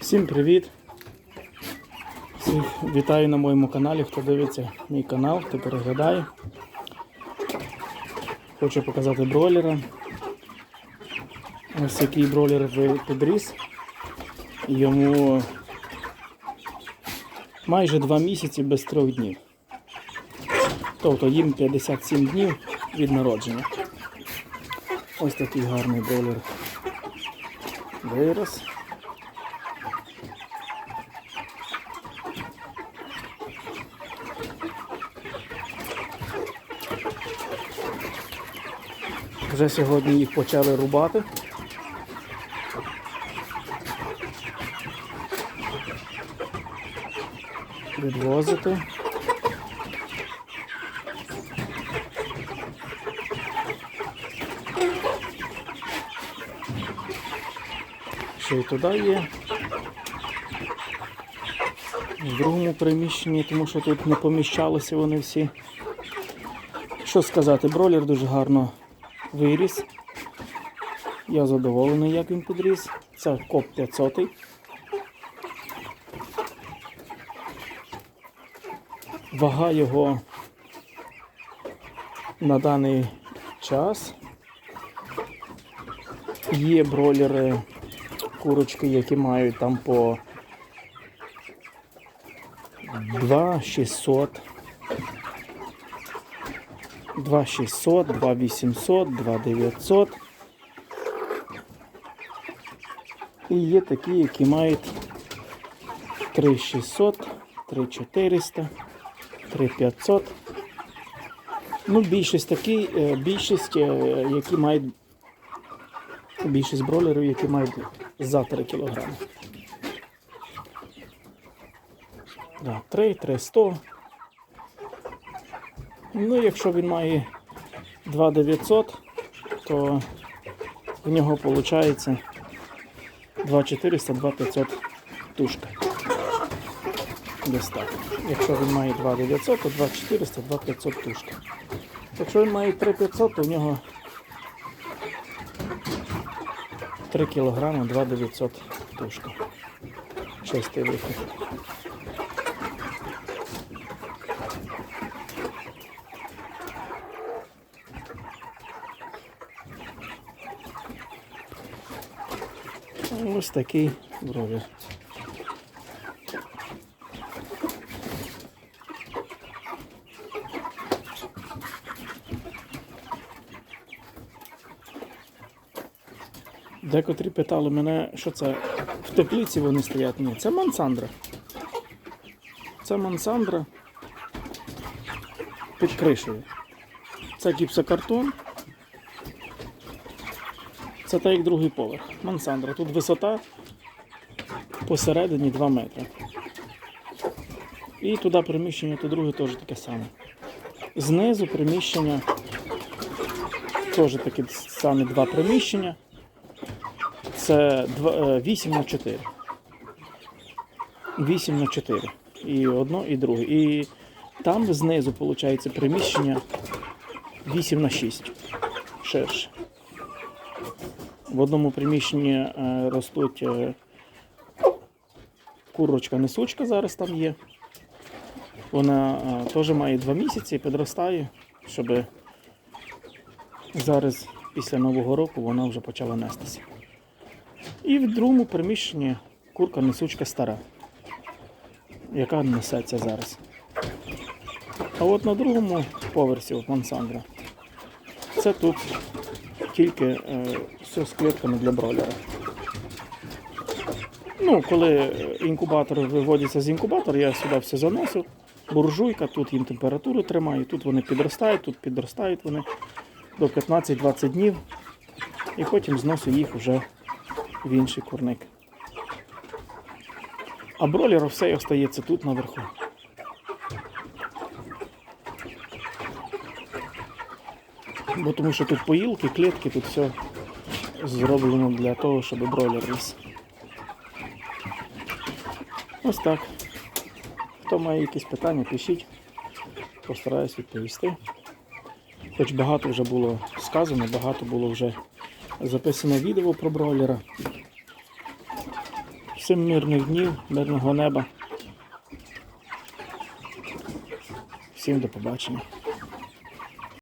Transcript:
Всім привіт! Всіх вітаю на моєму каналі, хто дивиться мій канал, хто переглядає. Хочу показати бройлера. Ось який бройлер підріс. Йому майже 2 місяці без 3 днів. Тобто їм 57 днів від народження. Ось такий гарний бройлер вирос. Вже сьогодні їх почали рубати. Відвозити. Ще й туди є. В другому приміщенні, тому що тут не поміщалися вони всі. Що сказати, бролер дуже гарно виріс. Я задоволений, як він підріс. Це коп 500. Вага його на даний час. Є бролери, курочки, які мають там по 2600. 2600, 2800, 2900. І є такі, які мають 3600, 3400, 3500. Ну, більшість такі, е, більшість, е, які мають більшість бролерів, які мають за 3 кг. Да, 3, 300. Ну, якщо він має 2900, то в нього виходить 2400, 2500 тушка. Десь так. Якщо він має 2900, то 2400, 2500 тушка. Якщо він має 3500, то в нього 3 кг 2900 тушка. Чистий вихід. Ось такий бровір. Декотрі питали мене, що це в теплиці вони стоять. Ні, це мансандра. Це мансандра під кришею. Це гіпсокартон. Це так як другий поверх. Мансандра. Тут висота посередині 2 метри. І туди приміщення, то друге теж таке саме. Знизу приміщення теж такі самі два приміщення. Це 8 на 4. 8 на 4. І одно, і друге. І там знизу, виходить, приміщення 8 на 6. Ширше. В одному приміщенні е, ростуть е, курочка-несучка зараз там є. Вона е, теж має 2 місяці, і підростає, щоб зараз після Нового року вона вже почала нестися. І в другому приміщенні курка-несучка стара, яка несеться зараз. А от на другому поверсі от мансандра, це тут тільки е, все з клітками для бройлера. Ну, коли е, інкубатор виводиться з інкубатора, я сюди все заносив. Буржуйка, тут їм температуру тримаю, тут вони підростають, тут підростають вони до 15-20 днів. І потім зносу їх вже в інший курник. А бройлер все остається тут наверху. Бо тому що тут поїлки, клітки, тут все зроблено для того, щоб бройлер ріс. Ось так. Хто має якісь питання, пишіть. Постараюсь відповісти. Хоч багато вже було сказано, багато було вже записано відео про бройлера. Всім мирних днів, мирного неба. Всім до побачення.